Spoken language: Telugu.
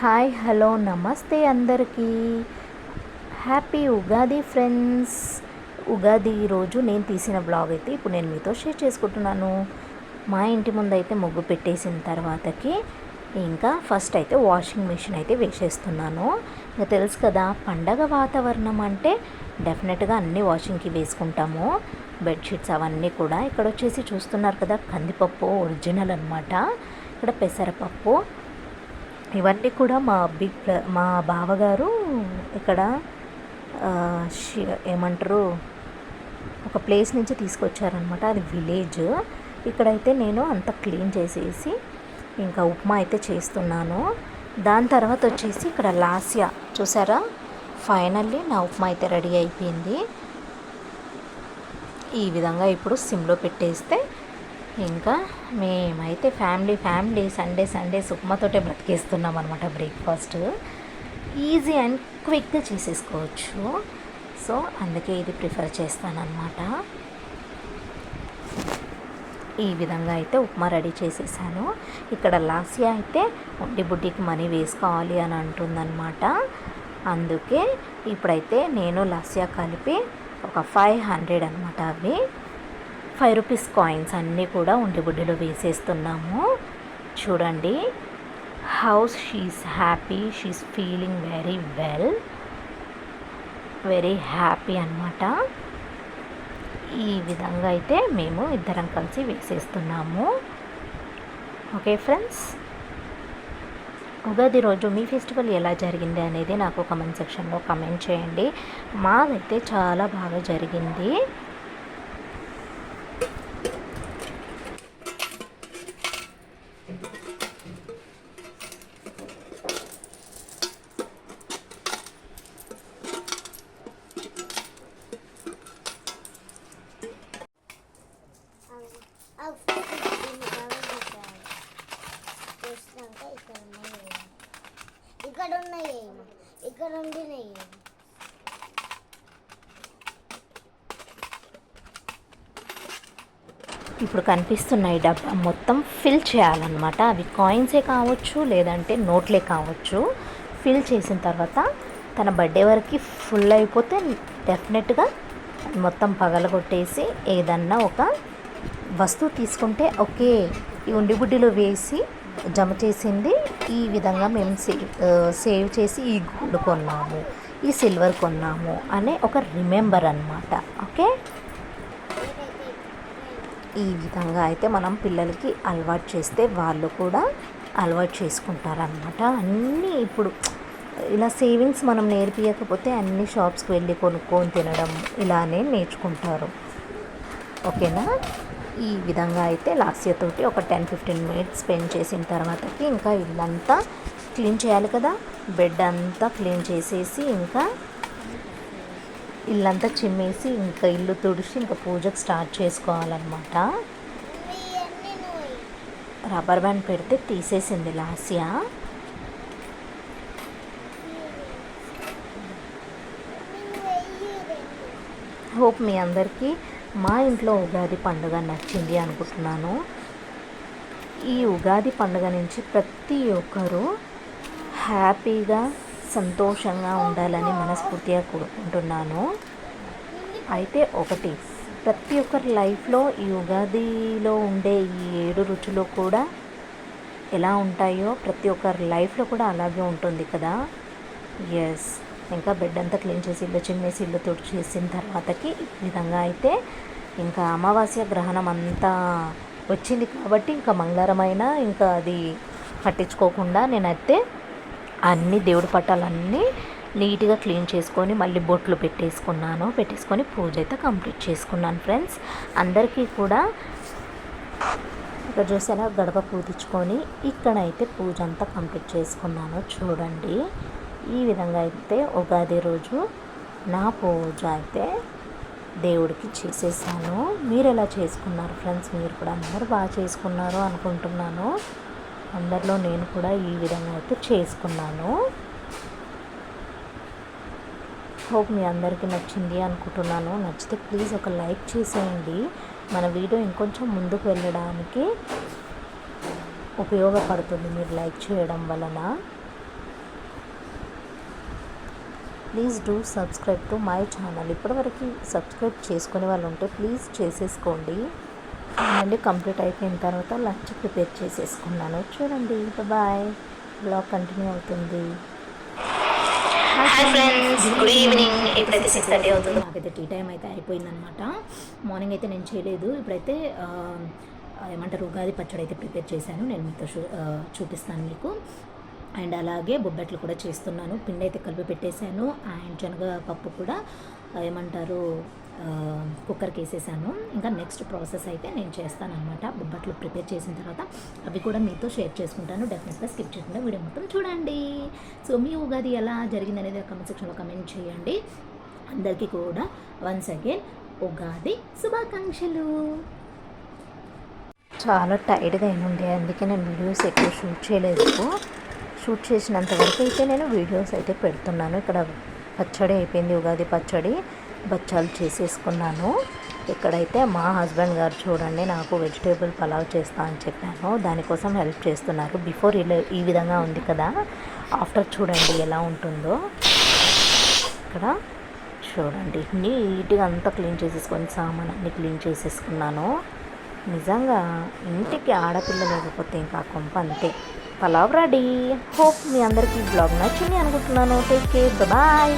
హాయ్ హలో నమస్తే అందరికీ. Happy Ugadi friends. ఉగాది రోజు నేను తీసిన బ్లాగ్ అయితే ఇప్పుడు నేను మీతో షేర్ చేసుకుంటున్నాను. మా ఇంటి ముందు అయితే ముగ్గు పెట్టేసిన తర్వాతకి ఇంకా ఫస్ట్ అయితే వాషింగ్ మిషన్ అయితే వేసేస్తున్నాను. ఇంకా తెలుసు కదా పండగ వాతావరణం అంటే డెఫినెట్గా అన్ని వాషింగ్కి వేసుకుంటాము. బెడ్షీట్స్ అవన్నీ కూడా ఇక్కడ వచ్చేసి చూస్తున్నారు కదా కందిపప్పు ఒరిజినల్ అనమాట ఇక్కడ పెసరపప్పు ఇవన్నీ కూడా మా బిగ్ మా బావగారు ఇక్కడ ఏమంటారు ఒక ప్లేస్ నుంచి తీసుకొచ్చారనమాట అది విలేజ్. ఇక్కడైతే నేను అంత క్లీన్ చేసేసి ఇంకా ఉప్మా అయితే చేస్తున్నాను. దాని తర్వాత వచ్చేసి ఇక్కడ లాస్యా. చూసారా? ఫైనల్లీ నా ఉప్మా అయితే రెడీ అయిపోయింది. ఈ విధంగా ఇప్పుడు సిమ్లో పెట్టేస్తే ఇంకా మేమైతే ఫ్యామిలీ ఫ్యామిలీ సండే సండే ఉప్మాతోటే బ్రతికేస్తున్నాం అనమాట బ్రేక్ఫాస్ట్. ఈజీ అండ్ క్విక్గా చేసేసుకోవచ్చు. సో అందుకే ఇది ప్రిఫర్ చేస్తానన్నమాట. ఈ విధంగా అయితే ఉప్మా రెడీ చేసేసాను. ఇక్కడ లాస్యా అయితే ఒంటి బుడ్డికి మనీ వేసుకోవాలి అని అంటుందన్నమాట. అందుకే ఇప్పుడైతే నేను లాస్యా కలిపి ఒక ఫైవ్ హండ్రెడ్ అనమాట అవి. ఫైవ్ రూపీస్ కాయిన్స్ అన్నీ కూడా ఉండి బుడ్డిలో వేసేస్తున్నాము. చూడండి. How's she's happy she's feeling very well very happy అన్నమాట. ఈ విధంగా అయితే మేము ఇద్దరం కలిసి వేసేస్తున్నాము. ఓకే ఫ్రెండ్స్ ఉగాది రోజు మీ ఫెస్టివల్ ఎలా జరిగింది అనేది నాకు కమెంట్ సెక్షన్లో కమెంట్ చేయండి. మాదైతే చాలా బాగా జరిగింది అవి దీన్ని కవర్ చేశారు చేసినాక ఇక్కడ ఉన్నాయి వేయను. ఇక్కడ ఉన్నాయి ఇక్కడ ఉండి ఇప్పుడు కనిపిస్తున్న ఈ డబ్బా మొత్తం ఫిల్ చేయాలన్నమాట. అవి కాయిన్సే కావచ్చు లేదంటే నోట్లే కావచ్చు. ఫిల్ చేసిన తర్వాత తన బర్త్డే వరకు ఫుల్ అయిపోతే డెఫినెట్గా మొత్తం పగలగొట్టేసి ఏదన్నా ఒక వస్తువు తీసుకుంటే ఓకే. ఈ ఉండిబుడ్డిలో వేసి జమ చేసింది ఈ విధంగా మేము సేవ్ సేవ్ చేసి ఈ గోల్డ్ కొన్నాము ఈ సిల్వర్ కొన్నాము అనే ఒక రిమెంబర్ అన్నమాట. ఓకే? ఈ విధంగా అయితే మనం పిల్లలకి అలవాటు చేస్తే వాళ్ళు కూడా అలవాటు చేసుకుంటారనమాట అన్నీ ఇప్పుడు ఇలా సేవింగ్స్ మనం నేర్పించకపోతే అన్ని షాప్స్కి వెళ్ళి కొనుక్కొని తినడం ఇలానే నేర్చుకుంటారు. ఓకేనా? ఈ విధంగా అయితే లాస్యతోటి ఒక టెన్ ఫిఫ్టీన్ మినిట్స్ స్పెండ్ చేసిన తర్వాతకి ఇంకా ఇల్లంతా క్లీన్ చేయాలి కదా. బెడ్ అంతా క్లీన్ చేసేసి ఇంకా ఇల్లంతా చిమ్మేసి ఇంకా ఇల్లు తుడిచి ఇంకా పూజకు స్టార్ట్ చేసుకోవాలన్నమాట. రబ్బర్ బ్యాండ్ పెడితే తీసేసింది లాస్యా హోప్ మీ అందరికీ మా ఇంట్లో ఉగాది పండుగ నచ్చింది అనుకుంటున్నాను. ఈ ఉగాది పండుగ నుంచి ప్రతి ఒక్కరూ హ్యాపీగా సంతోషంగా ఉండాలని మనస్ఫూర్తిగా కోరుకుంటున్నాను. అయితే ఒకటి ప్రతి ఒక్కరి లైఫ్లో ఈ ఉగాదిలో ఉండే ఈ ఏడు రుచులు కూడా ఎలా ఉంటాయో ప్రతి ఒక్కరి లైఫ్లో కూడా అలాగే ఉంటుంది కదా. ఎస్ ఇంకా బెడ్ అంతా క్లీన్ చేసి ఇల్లు చిమ్మేసి ఇల్లు తుడిచేసిన తర్వాతకి ఈ విధంగా అయితే ఇంకా అమావాస్య గ్రహణం అంతా వచ్చింది కాబట్టి ఇంకా మంగళవారమైన ఇంకా అది పట్టించుకోకుండా నేనైతే అన్ని దేవుడి పట్టాలన్నీ నీట్గా క్లీన్ చేసుకొని మళ్ళీ బొట్లు పెట్టేసుకున్నాను. పెట్టేసుకొని పూజ అయితే కంప్లీట్ చేసుకున్నాను ఫ్రెండ్స్. అందరికీ కూడా ఇక్కడ చూసారా గడప పూజించుకొని ఇక్కడైతే పూజ అంతా కంప్లీట్ చేసుకున్నాను. చూడండి. ఈ విధంగా అయితే ఉగాది రోజు నా పూజ అయితే దేవుడికి చేసేసాను. మీరు ఎలా చేసుకున్నారు ఫ్రెండ్స్? మీరు కూడా అందరూ బాగా చేసుకున్నారు అనుకుంటున్నాను. అందరిలో నేను కూడా ఈ విధంగా అయితే చేసుకున్నాను. హోప్ మీ అందరికీ నచ్చింది అనుకుంటున్నాను. నచ్చితే ప్లీజ్ ఒక లైక్ చేసేయండి. మన వీడియో ఇంకొంచెం ముందుకు వెళ్ళడానికి ఉపయోగపడుతుంది. మీరు లైక్ చేయడం వలన please do subscribe to my channel. ఇప్పటివరకు సబ్స్క్రైబ్ చేసుకునే వాళ్ళు ఉంటే ప్లీజ్ చేసేసుకోండి. అండి కంప్లీట్ అయిపోయిన తర్వాత లంచ్ ప్రిపేర్ చేసేసుకున్నాను. చూడండి. బాయ్. బ్లాగ్ కంటిన్యూ అవుతుంది. హాయ్ ఫ్రెండ్స్ గుడ్ ఈవినింగ్ ఇప్పుడైతే సిక్స్ థర్టీ అవుతుంది. నాకైతే టీ టైం అయితే అయిపోయిందనమాట మార్నింగ్ అయితే నేను చేయలేదు. ఇప్పుడైతే ఏమంటారు ఉగాది పచ్చడి అయితే ప్రిపేర్ చేశాను. నేను మీతో చూపిస్తాను మీకు. అండ్ అలాగే బొబ్బట్లు కూడా చేస్తున్నాను. పిండి అయితే కలిపి పెట్టేశాను. అండ్ శనగ పప్పు కూడా ఏమంటారు కుక్కర్కి వేసేసాను. ఇంకా నెక్స్ట్ ప్రాసెస్ అయితే నేను చేస్తాను బొబ్బట్లు ప్రిపేర్ చేసిన తర్వాత అవి కూడా మీతో షేర్ చేసుకుంటాను. డెఫినెట్గా స్కిప్ చేయకుండా వీడియో మొత్తం చూడండి. సో మీ ఉగాది ఎలా జరిగింది అనేది కమెంట్ సెక్షన్లో కమెంట్ చేయండి. అందరికీ కూడా వన్స్ అగైన్ ఉగాది శుభాకాంక్షలు. చాలా టైర్డ్గా అయినండి అందుకే నేను వీడియోస్ ఎక్కువ షూట్ చేయలేదు. షూట్ చేసినంత వరకు అయితే నేను వీడియోస్ అయితే పెడుతున్నాను. ఇక్కడ పచ్చడి అయిపోయింది ఉగాది పచ్చడి. బచ్చాలు చేసేసుకున్నాను. ఇక్కడైతే మా హస్బెండ్ గారు చూడండి నాకు వెజిటేబుల్ పలావ్ చేస్తా అని చెప్పాను. దానికోసం హెల్ప్ చేస్తున్నారు. బిఫోర్ ఇలా ఈ విధంగా ఉంది కదా. ఆఫ్టర్ చూడండి ఎలా ఉంటుందో. ఇక్కడ చూడండి నీట్గా అంతా క్లీన్ చేసేసుకొని సామాన్ అన్ని క్లీన్ చేసేసుకున్నాను. నిజంగా ఇంటికి ఆడపిల్ల లేకపోతే ఇంకా కొంప అంతే. పలావ్ రెడీ. హోప్ మీ అందరికీ బ్లాగ్ నచ్చింది అనుకుంటున్నాను. Take care bye